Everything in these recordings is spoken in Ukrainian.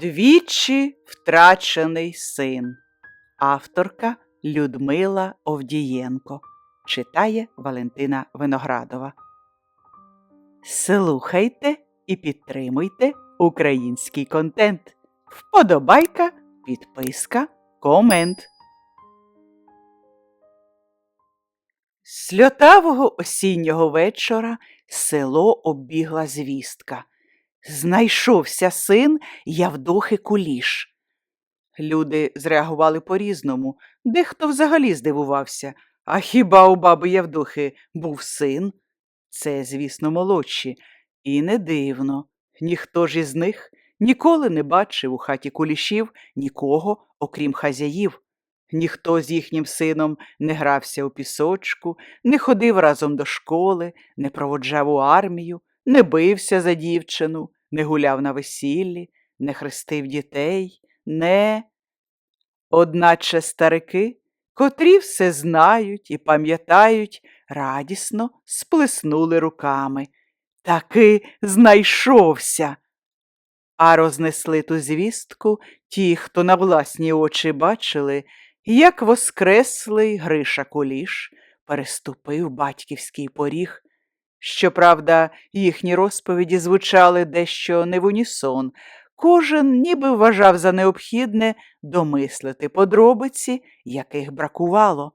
Двічі втрачений син. Авторка Людмила Овдієнко. Читає Валентина Виноградова. Слухайте і підтримуйте український контент. Вподобайка, підписка, комент. Сльотавого осіннього вечора село оббігла звістка. Знайшовся син Явдохи Куліш. Люди зреагували по-різному. Дехто взагалі здивувався. А хіба у баби Явдохи був син? Це, звісно, молодші. І не дивно. Ніхто ж із них ніколи не бачив у хаті кулішів нікого, окрім хазяїв. Ніхто з їхнім сином не грався у пісочку, не ходив разом до школи, не проводжав у армію, не бився за дівчину, не гуляв на весіллі, не хрестив дітей, не. Одначе старики, котрі все знають і пам'ятають, радісно сплеснули руками. Таки знайшовся. А рознесли ту звістку ті, хто на власні очі бачили, як воскреслий Гриша Куліш переступив батьківський поріг. Щоправда, їхні розповіді звучали дещо не в унісон. Кожен ніби вважав за необхідне домислити подробиці, яких бракувало.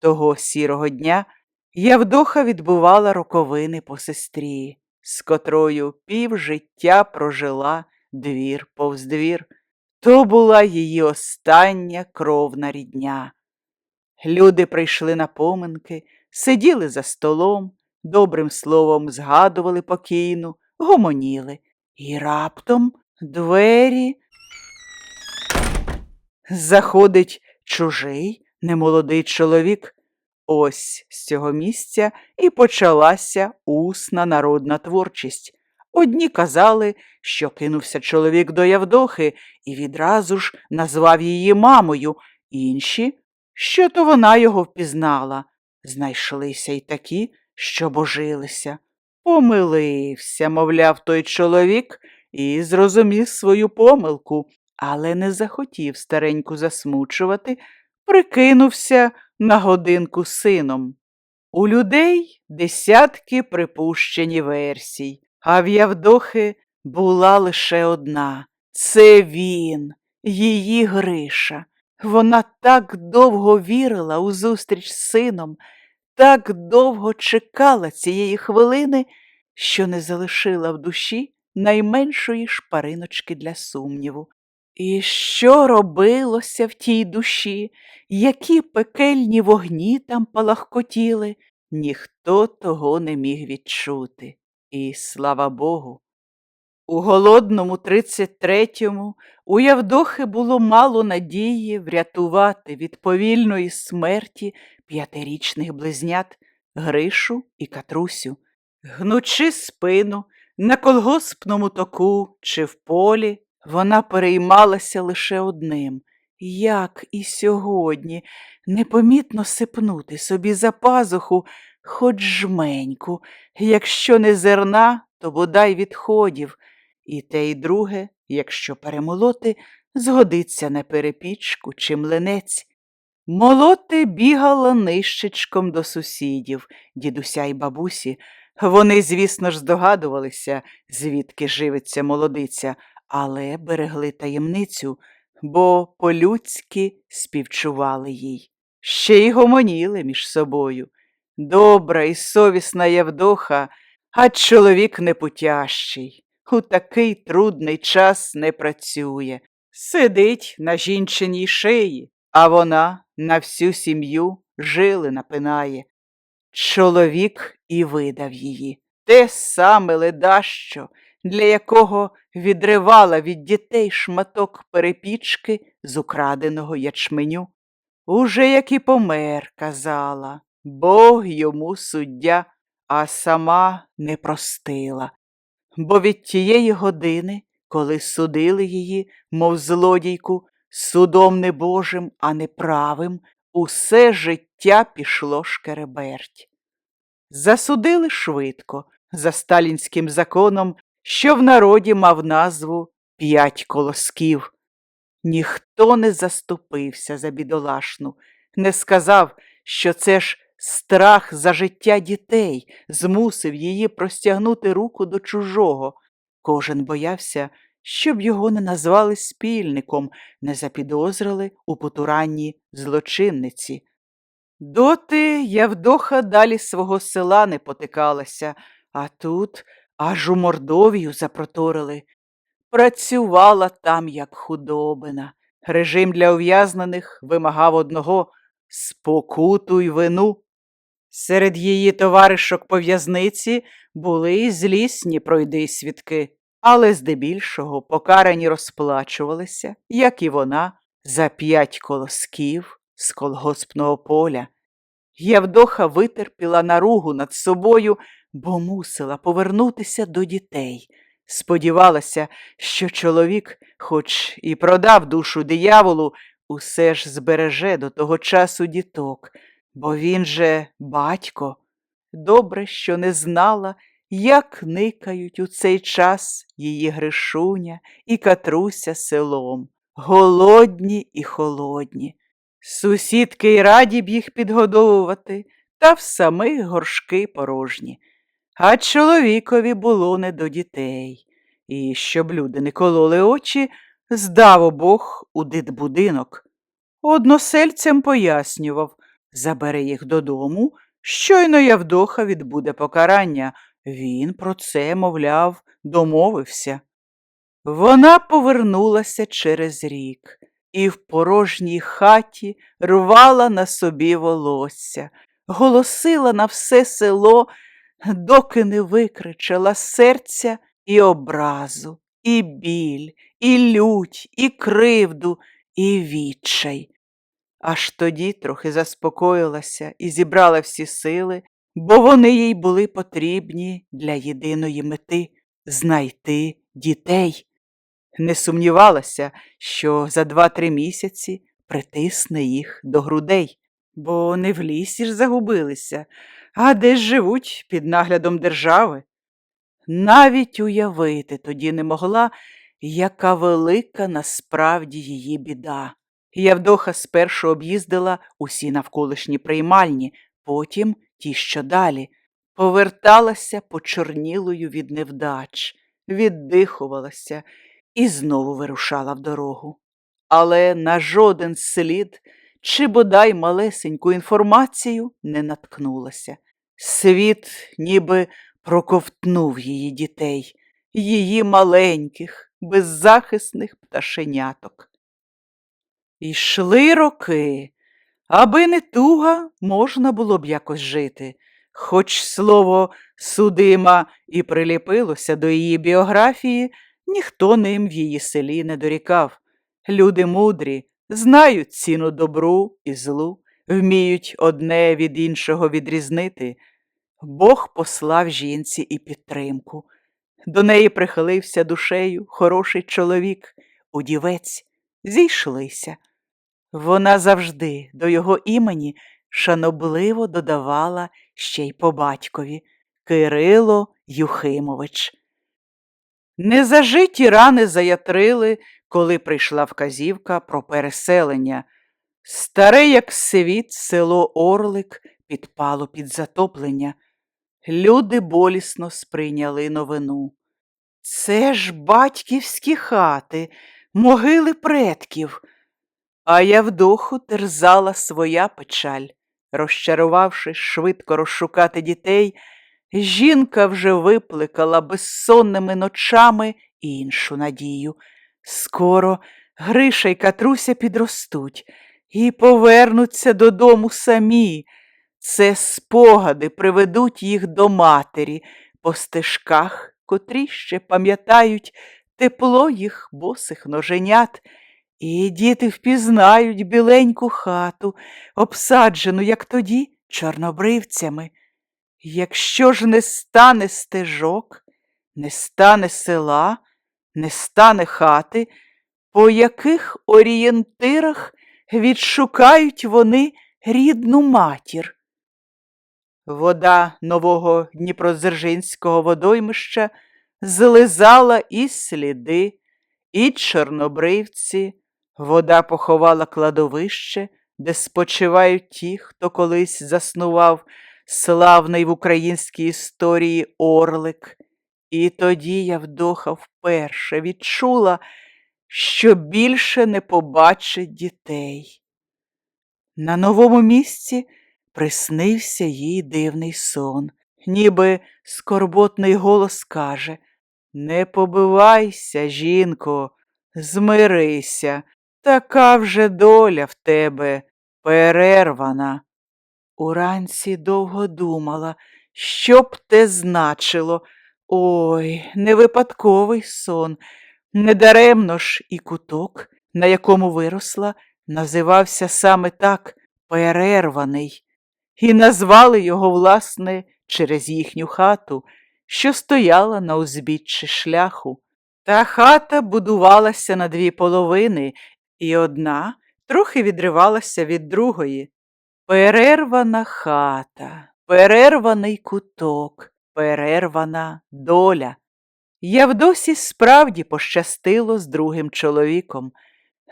Того сірого дня Явдоха відбувала роковини по сестрі, з котрою пів життя прожила двір повз двір. То була її остання кровна рідня. Люди прийшли на поминки, сиділи за столом, добрим словом згадували покійну, гомоніли. І раптом двері заходить чужий, немолодий чоловік. Ось з цього місця і почалася усна народна творчість. Одні казали, що кинувся чоловік до Явдохи і відразу ж назвав її мамою, інші, що то вона його впізнала. Знайшлися й такі, що божилися. Помилився, мовляв, той чоловік і зрозумів свою помилку, але не захотів стареньку засмучувати, прикинувся на годинку сином. У людей десятки припущені версій, а в Явдохи була лише одна це він, її Гриша. Вона так довго вірила у зустріч з сином, так довго чекала цієї хвилини, що не залишила в душі найменшої шпариночки для сумніву. І що робилося в тій душі, які пекельні вогні там палахкотіли, ніхто того не міг відчути. І слава Богу. У голодному 33-му у Явдохи було мало надії врятувати від повільної смерті п'ятирічних близнят Гришу і Катрусю. Гнучи спину на колгоспному току чи в полі, вона переймалася лише одним як і сьогодні непомітно сипнути собі за пазуху хоч жменьку, якщо не зерна, то бодай відходів, і те й друге, якщо перемолоти, згодиться на перепічку чи млинець. Молоти бігала нищечком до сусідів, дідуся й бабусі. Вони, звісно ж, здогадувалися, звідки живиться молодиця, але берегли таємницю, бо по-людськи співчували їй. Ще й гомоніли між собою. Добра і совісна Явдоха, а чоловік непутящий. У такий трудний час не працює. Сидить на жінчиній шиї, а вона на всю сім'ю жили напинає. Чоловік і видав її. Те саме ледащо, для якого відривала від дітей шматок перепічки з украденого ячменю. Уже як і помер, казала, Бог йому суддя, а сама не простила. Бо від тієї години, коли судили її, мов злодійку, судом не Божим, а неправим, усе життя пішло шкереберть. Засудили швидко, за сталінським законом, що в народі мав назву п'ять колосків. Ніхто не заступився за бідолашну, не сказав, що це ж страх за життя дітей змусив її простягнути руку до чужого. Кожен боявся, щоб його не назвали спільником, не запідозрили у потуранні злочинниці. Доти Явдоха далі свого села не потикалася, а тут аж у Мордовію запроторили. Працювала там, як худобина. Режим для ув'язнених вимагав одного спокутуй вину. Серед її товаришок по в'язниці були й злісні пройди свідки, але здебільшого покарані розплачувалися, як і вона, за п'ять колосків з колгоспного поля. Явдоха витерпіла наругу над собою, бо мусила повернутися до дітей. Сподівалася, що чоловік, хоч і продав душу дияволу, усе ж збереже до того часу діток, бо він же батько. Добре, що не знала, як никають у цей час її Гришуня і Катруся селом, голодні і холодні. Сусідки й раді б їх підгодовувати, та в самих горшки порожні. А чоловікові було не до дітей. І щоб люди не кололи очі, здав обох у дитбудинок. Односельцям пояснював, забере їх додому, щойно Явдоха відбуде покарання. Він про це, мовляв, домовився. Вона повернулася через рік і в порожній хаті рвала на собі волосся, голосила на все село, доки не викричала серця і образу, і біль, і лють, і кривду, і відчай. Аж тоді трохи заспокоїлася і зібрала всі сили, бо вони їй були потрібні для єдиної мети знайти дітей. Не сумнівалася, що за два-три місяці притисне їх до грудей, бо не в лісі ж загубилися, а десь живуть під наглядом держави. Навіть уявити тоді не могла, яка велика насправді її біда. Явдоха спершу об'їздила усі навколишні приймальні, потім ті, що далі, поверталася почорнілою від невдач, віддихувалася і знову вирушала в дорогу. Але на жоден слід чи бодай малесеньку інформацію не наткнулася. Світ ніби проковтнув її дітей, її маленьких, беззахисних пташеняток. Йшли роки, аби не туга можна було б якось жити, хоч слово судима і приліпилося до її біографії, ніхто ним в її селі не дорікав. Люди мудрі, знають ціну добру і злу, вміють одне від іншого відрізнити. Бог послав жінці і підтримку. До неї прихилився душею хороший чоловік, удівець, зійшлися. Вона завжди до його імені шанобливо додавала ще й по батькові Кирило Юхимович. Незажиті рани заятрили, коли прийшла вказівка про переселення. Старе, як світ, село Орлик підпало під затоплення. Люди болісно сприйняли новину. Це ж батьківські хати, могили предків. А Явдоху терзала своя печаль. Розчарувавшись швидко розшукати дітей, жінка вже випликала безсонними ночами іншу надію. Скоро Гриша й Катруся підростуть і повернуться додому самі. Це спогади приведуть їх до матері по стежках, котрі ще пам'ятають тепло їх босих ноженят, і діти впізнають біленьку хату, обсаджену, як тоді, чорнобривцями. Якщо ж не стане стежок, не стане села, не стане хати, по яких орієнтирах відшукають вони рідну матір. Вода нового Дніпродзержинського водоймища злизала і сліди, і чорнобривці, вода поховала кладовище, де спочивають ті, хто колись заснував славний в українській історії орлик. І тоді Явдоха вперше відчула, що більше не побачить дітей. На новому місці приснився їй дивний сон, ніби скорботний голос каже Не побивайся, жінко, змирися, така вже доля в тебе перервана. Уранці довго думала, що б те значило. Ой, не випадковий сон. Недаремно ж і куток, на якому виросла, називався саме так перерваний, і назвали його, власне, через їхню хату, що стояла на узбіччі шляху. Та хата будувалася на дві половини, і одна трохи відривалася від другої. Перервана хата, перерваний куток, перервана доля. Явдосі справді пощастило з другим чоловіком.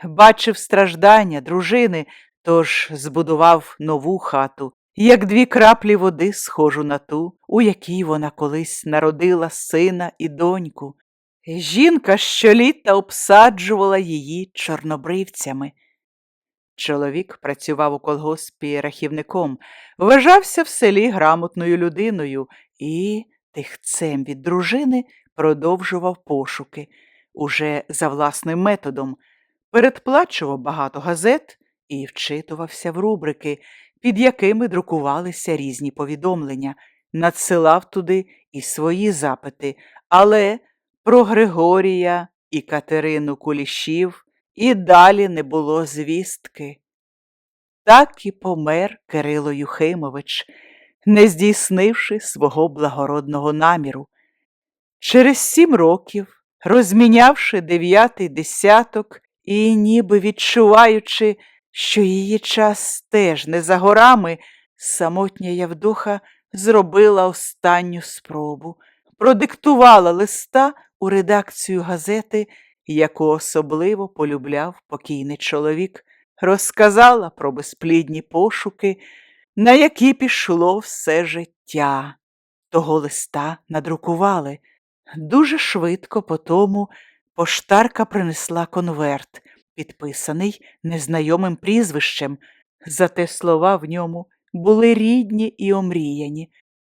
Бачив страждання дружини, тож збудував нову хату, як дві краплі води схожу на ту, у якій вона колись народила сина і доньку. Жінка щоліта обсаджувала її чорнобривцями. Чоловік працював у колгоспі рахівником, вважався в селі грамотною людиною і тихцем від дружини продовжував пошуки уже за власним методом, передплачував багато газет і вчитувався в рубрики, під якими друкувалися різні повідомлення, надсилав туди і свої запити, але про Григорія і Катерину Кулішів і далі не було звістки. Так і помер Кирило Юхимович, не здійснивши свого благородного наміру. Через сім років, розмінявши дев'ятий десяток і ніби відчуваючи, що її час теж не за горами, самотня Явдоха зробила останню спробу, продиктувала листа у редакцію газети, яку особливо полюбляв покійний чоловік, розказала про безплідні пошуки, на які пішло все життя. Того листа надрукували. Дуже швидко по тому поштарка принесла конверт, підписаний незнайомим прізвищем, зате слова в ньому були рідні і омріяні.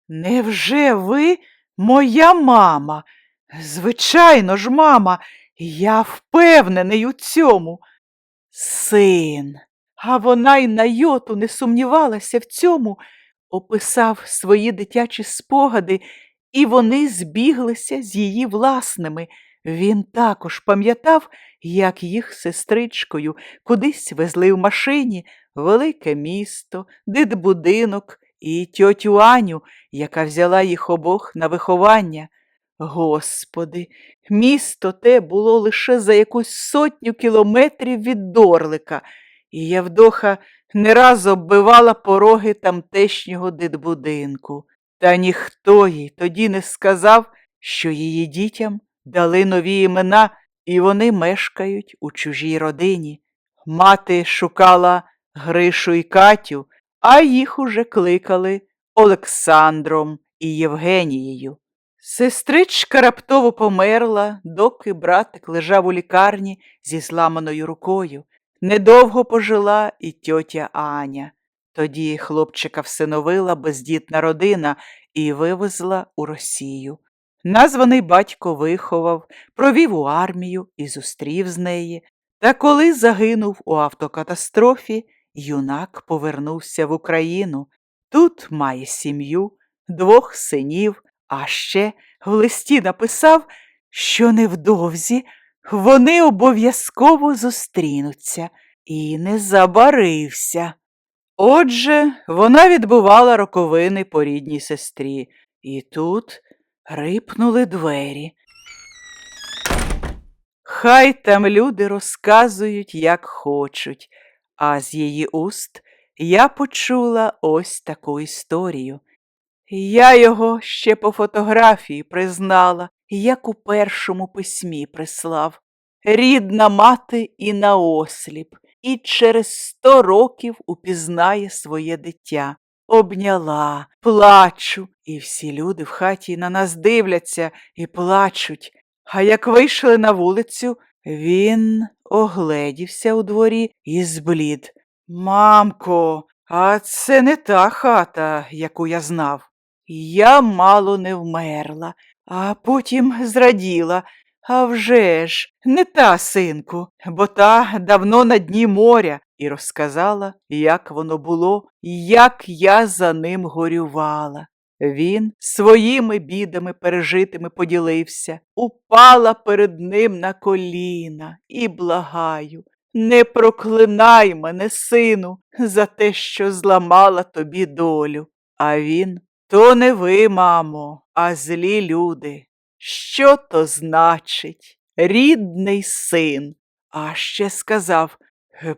Невже ви моя мама? Звичайно ж, мама, я впевнений у цьому. Син, а вона й на йоту не сумнівалася в цьому, описав свої дитячі спогади, і вони збіглися з її власними. Він також пам'ятав, як їх сестричкою кудись везли в машині велике місто, дитбудинок і тьотю Аню, яка взяла їх обох на виховання. Господи, місто те було лише за якусь сотню кілометрів від Дорлика, і Явдоха не раз оббивала пороги тамтешнього дитбудинку. Та ніхто їй тоді не сказав, що її дітям дали нові імена, і вони мешкають у чужій родині. Мати шукала Гришу і Катю, а їх уже кликали Олександром і Євгенією. Сестричка раптово померла, доки братик лежав у лікарні зі зламаною рукою. Недовго пожила і тьотя Аня. Тоді хлопчика всиновила бездітна родина і вивезла у Росію. Названий батько виховав, провів у армію і зустрів з неї. Та коли загинув у автокатастрофі, юнак повернувся в Україну. Тут має сім'ю, двох синів, а ще в листі написав, що невдовзі вони обов'язково зустрінуться і не забарився. Отже, вона відбувала роковини по рідній сестрі, і тут рипнули двері. Хай там люди розказують, як хочуть, а з її уст я почула ось таку історію. Я його ще по фотографії признала, як у першому письмі прислав. рідна мати і наосліп, і через сто років упізнає своє дитя. Обняла, плачу, і всі люди в хаті на нас дивляться і плачуть. А як вийшли на вулицю, він огледівся у дворі і зблід. Мамко, а це не та хата, яку я знав. Я мало не вмерла, а потім зраділа. А вже ж, не та, синку, бо та давно на дні моря, і розказала, як воно було, як я за ним горювала. Він своїми бідами пережитими поділився, упала перед ним на коліна і благаю. Не проклинай мене, сину, за те, що зламала тобі долю. А він то не ви, мамо, а злі люди. Що то значить? Рідний син. А ще сказав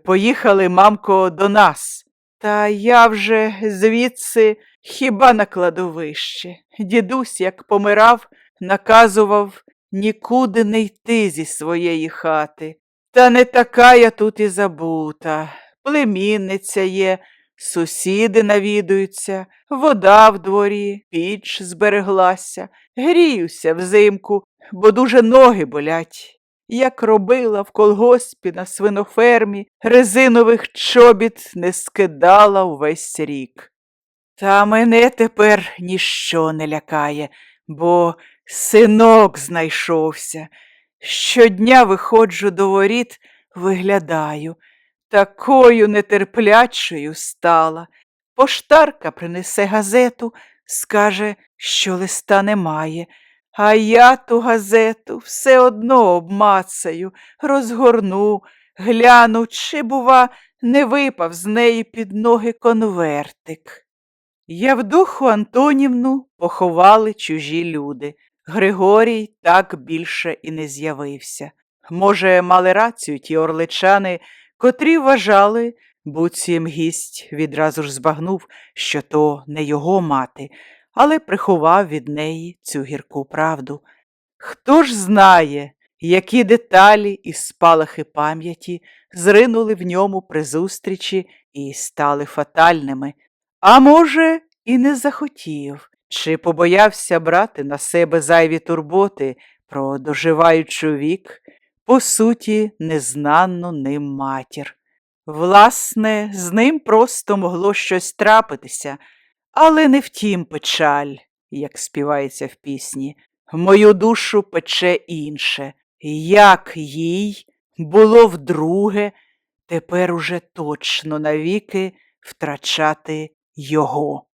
поїхали, мамко, до нас. Та я вже звідси хіба на кладовище. Дідусь, як помирав, наказував нікуди не йти зі своєї хати. Та не така я тут і забута. Племінниця є, сусіди навідуються, вода в дворі, піч збереглася, гріюся взимку, бо дуже ноги болять. Як робила в колгоспі на свинофермі, резинових чобіт не скидала увесь рік. Та мене тепер ніщо не лякає, бо синок знайшовся. Щодня виходжу до воріт, виглядаю, такою нетерплячою стала. Поштарка принесе газету, скаже, що листа немає, а я ту газету все одно обмацаю, розгорну, гляну, чи, бува, не випав з неї під ноги конвертик. Явдуху Антонівну поховали чужі люди. Григорій так більше і не з'явився. Може, мали рацію ті орличани, котрі вважали, буцім гість відразу ж збагнув, що то не його мати, але приховав від неї цю гірку правду. Хто ж знає, які деталі і спалахи пам'яті зринули в ньому при зустрічі і стали фатальними, а може, і не захотів, чи побоявся брати на себе зайві турботи про доживаючу вік, по суті, незнанну ним матір. Власне, з ним просто могло щось трапитися, але не втім печаль, як співається в пісні. Мою душу пече інше. Як їй було вдруге, тепер уже точно навіки втрачати його.